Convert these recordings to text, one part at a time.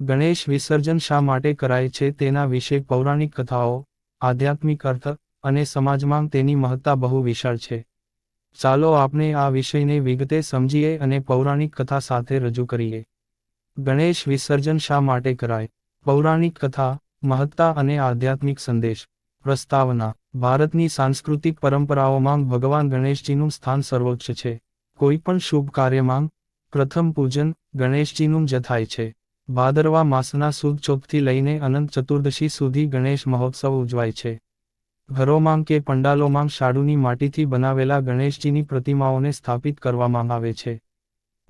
ગણેશ વિસર્જન શા માટે કરાય છે તેના વિશે પૌરાણિક કથાઓ, આધ્યાત્મિક અર્થ અને સમાજમાં તેની મહત્તા બહુ વિશાળ છે. ચાલો આપણે આ વિષયને વિગતે સમજીએ અને પૌરાણિક કથા સાથે રજૂ કરીએ. ગણેશ વિસર્જન શા માટે કરાય? પૌરાણિક કથા, મહત્તા અને આધ્યાત્મિક સંદેશ. પ્રસ્તાવના. ભારતની સાંસ્કૃતિક પરંપરાઓમાં ભગવાન ગણેશજીનું સ્થાન સર્વોચ્ચ છે. કોઈ પણ શુભ કાર્યમાં પ્રથમ પૂજન ગણેશજીનું જ થાય છે. ભાદરવા માસના સુદ ચોથથી લઈને અનંત ચતુર્દશી સુધી ગણેશ મહોત્સવ ઉજવાય છે. ઘરોમાં કે પંડાલોમાં શાડુની માટીથી બનાવેલા ગણેશજીની પ્રતિમાઓને સ્થાપિત કરવામાં આવે છે.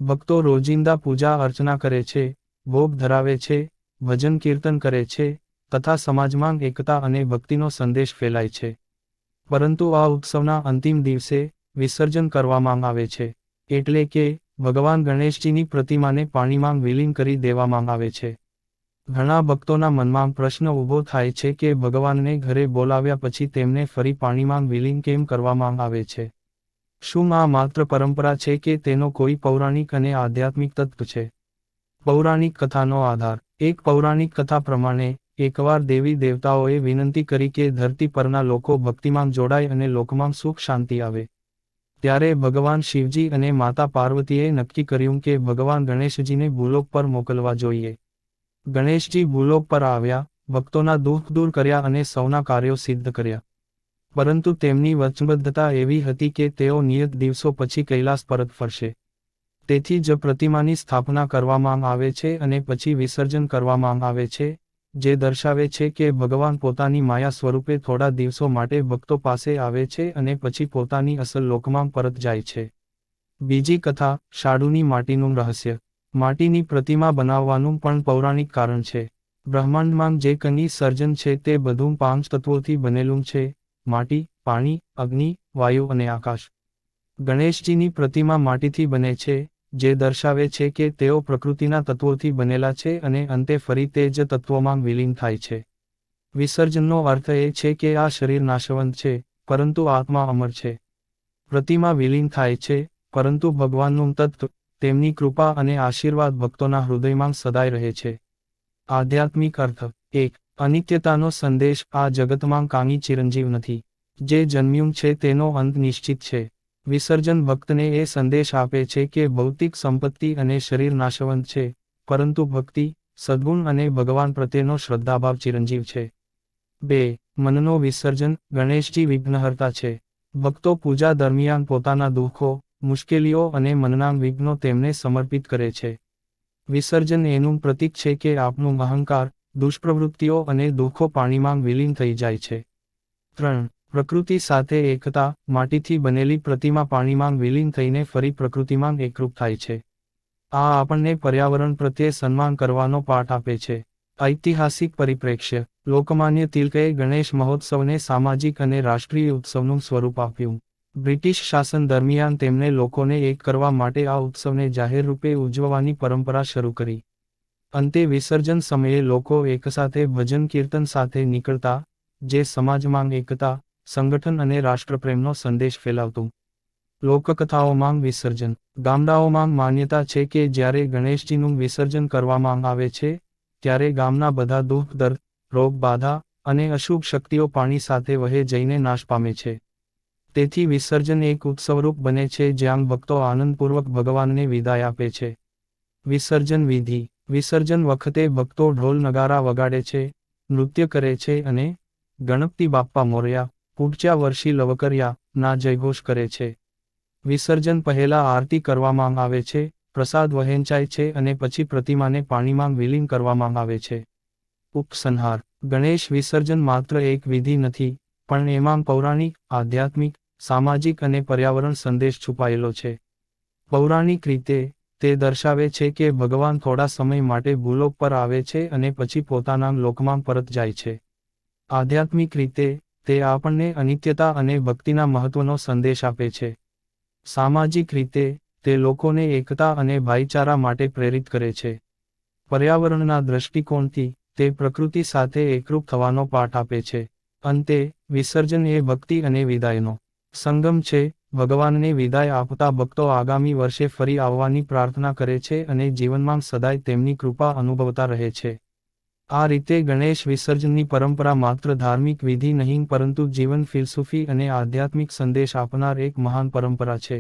ભક્તો રોજિંદા પૂજા અર્ચના કરે છે, ભોગ ધરાવે છે, ભજન કીર્તન કરે છે, તથા સમાજમાં એકતા અને ભક્તિનો સંદેશ ફેલાય છે. પરંતુ આ ઉત્સવના અંતિમ દિવસે વિસર્જન કરવામાં આવે છે, એટલે કે ભગવાન ગણેશજીની પ્રતિમાને પાણીમાં વિલીન કરી દેવામાં આવે છે. ઘણા ભક્તોના મનમાં પ્રશ્ન ઊભો થાય છે કે ભગવાનને ઘરે બોલાવ્યા પછી તેમને ફરી પાણીમાં વિલીન કેમ કરવામાં આવે છે? શું આ માત્ર પરંપરા છે કે તેનો કોઈ પૌરાણિક અને આધ્યાત્મિક તત્વ છે? પૌરાણિક કથાનો આધાર. એક પૌરાણિક કથા પ્રમાણે, એકવાર દેવી દેવતાઓએ વિનંતી કરી કે ધરતી પરના લોકો ભક્તિમાં જોડાય અને લોકમાં સુખ શાંતિ આવે. ત્યારે ભગવાન શિવજી અને માતા પાર્વતીએ નક્કી કર્યું કે ભગવાન ગણેશજીને ભૂલોક પર મોકલવા જોઈએ. ગણેશજી ભૂલોક પર આવ્યા, ભક્તોના દુઃખ દૂર કર્યા અને સૌના કાર્યો સિદ્ધ કર્યા. પરંતુ તેમની વચનબદ્ધતા એવી હતી કે તેઓ નિયત દિવસો પછી કૈલાસ પરત ફરશે. તેથી જ પ્રતિમાની સ્થાપના કરવામાં આવે છે અને પછી વિસર્જન કરવામાં આવે છે જે દર્શાવે છે કે ભગવાન પોતાની માયા સ્વરૂપે થોડા દિવસો માટે ભક્તો પાસે આવે છે અને પછી પોતાની અસલ લોકમાં પરત જાય છે. બીજી કથા, શાડુની માટીનું રહસ્ય. માટીની પ્રતિમા બનાવવાનું પણ પૌરાણિક કારણ છે. બ્રહ્માંડમાં જે કંઈ સર્જન છે તે બધું પાંચ તત્વોથી બનેલું છે. માટી, પાણી, અગ્નિ, વાયુ અને આકાશ. ગણેશજીની પ્રતિમા માટીથી બને છે. જે દર્શાવે છે કે તેઓ પ્રકૃતિના તત્વોથી બનેલા છે અને અંતે ફરી તે જ તત્વોમાં વિલીન થાય છે. વિસર્જનનો અર્થ એ છે કે આ શરીર નાશવંત છે, પરંતુ આત્મા અમર છે. પ્રતિમા વિલીન થાય છે, પરંતુ ભગવાનનું તત્વ, તેમની કૃપા અને આશીર્વાદ ભક્તોના હૃદયમાં સદાય રહે છે. આધ્યાત્મિક અર્થ, એક, અનિત્યતાનો સંદેશ આ જગતમાં કાંગી ચિરંજીવ નથી. જે જન્મ્યું છે તેનો અંત નિશ્ચિત છે. વિસર્જન ભક્તને એ સંદેશ આપે છે કે ભૌતિક સંપત્તિ અને શરીર નાશવંત છે, પરંતુ ભક્તિ, સદગુણ અને ભગવાન પ્રત્યેનો શ્રદ્ધાભાવ ચિરંજીવ છે. બે, મનનો વિસર્જન ગણેશજી વિઘ્નહર્તા છે. ભક્તો પૂજા દરમિયાન પોતાના દુઃખો, મુશ્કેલીઓ અને મનના વિઘ્નો તેમને સમર્પિત કરે છે. વિસર્જન એનું પ્રતીક છે કે આપનું અહંકાર, દુષ્પ્રવૃત્તિઓ અને દુઃખો પાણીમાં વિલીન થઈ જાય છે. ત્રણ, પ્રકૃતિ સાથે એકતા, માટીથી બનેલી પ્રતિમા પાણીમાં વિલીન થઈને ફરી પ્રકૃતિમાં એકરૂપ થાય છે. આ આપણને પર્યાવરણ પ્રત્યે સન્માન કરવાનો પાઠ આપે છે. ઐતિહાસિક પરિપ્રેક્ષ્ય, લોકમાન્ય તિલકએ ગણેશ મહોત્સવને સામાજિક અને રાષ્ટ્રીય ઉત્સવનું સ્વરૂપ આપ્યું. બ્રિટિશ શાસન દરમિયાન તેમણે લોકોને એક કરવા માટે આ ઉત્સવને જાહેર રૂપે ઉજવવાની પરંપરા શરૂ કરી. અંતે વિસર્જન સમયે લોકો એકસાથે ભજન કીર્તન સાથે નીકળતા જે સમાજમાં એકતા, સંગઠન અને રાષ્ટ્રપ્રેમનો સંદેશ ફેલાવતું. લોકકથાઓમાં વિસર્જન. ગામડાઓમાં માન્યતા છે કે જ્યારે ગણેશજીનું વિસર્જન કરવામાં આવે છે, ત્યારે ગામના બધા દુઃખ દર્દ રોગ, બાધા અને અશુભ શક્તિઓ પાણી સાથે વહે જઈને નાશ પામે છે. તેથી વિસર્જન એક ઉત્સવરૂપ બને છે જ્યાં ભક્તો આનંદપૂર્વક ભગવાનને વિદાય આપે છે. વિસર્જન વિધિ. વિસર્જન વખતે ભક્તો ઢોલ નગારા વગાડે છે, નૃત્ય કરે છે અને ગણપતિ બાપ્પા મોર્યા પૂડચ્યા વર્ષી લવકરિયા, ના જયઘોષ કરે છે. વિસર્જન પહેલા આરતી કરવામાં આવે છે, પ્રસાદ વહેંચાય છે અને પછી પ્રતિમાને પાણીમાં વિલીન કરવામાં આવે છે. ઉપસંહાર ગણેશ વિસર્જન માત્ર એક વિધિ નથી, પણ એમાં પૌરાણિક, આધ્યાત્મિક, સામાજિક અને પર્યાવરણ સંદેશ છુપાયેલો છે. પૌરાણિક રીતે, તે દર્શાવે છે કે ભગવાન થોડા સમય માટે ભૂલોક પર આવે છે અને પછી પોતાના લોકમાં પરત જાય છે. આધ્યાત્મિક રીતે, તે આપણને અનિત્યતા અને ભક્તિના મહત્વનો સંદેશ આપે છે. સામાજિક રીતે, તે લોકોને એકતા અને ભાઈચારા માટે પ્રેરિત કરે છે. પર્યાવરણના દ્રષ્ટિકોણથી, તે પ્રકૃતિ સાથે એકરૂપ થવાનો પાઠ આપે છે. અંતે, વિસર્જન એ ભક્તિ અને વિદાયનો સંગમ છે. ભગવાનને વિદાય આપતા ભક્તો આગામી વર્ષે ફરી આવવાની પ્રાર્થના કરે છે અને જીવનમાં સદાય તેમની કૃપા અનુભવતા રહે છે. આ રીતે ગણેશ વિસર્જનની પરંપરા માત્ર ધાર્મિક વિધિ નહીં પરંતુ જીવન ફિલસૂફી અને આધ્યાત્મિક સંદેશ આપનાર એક મહાન પરંપરા છે.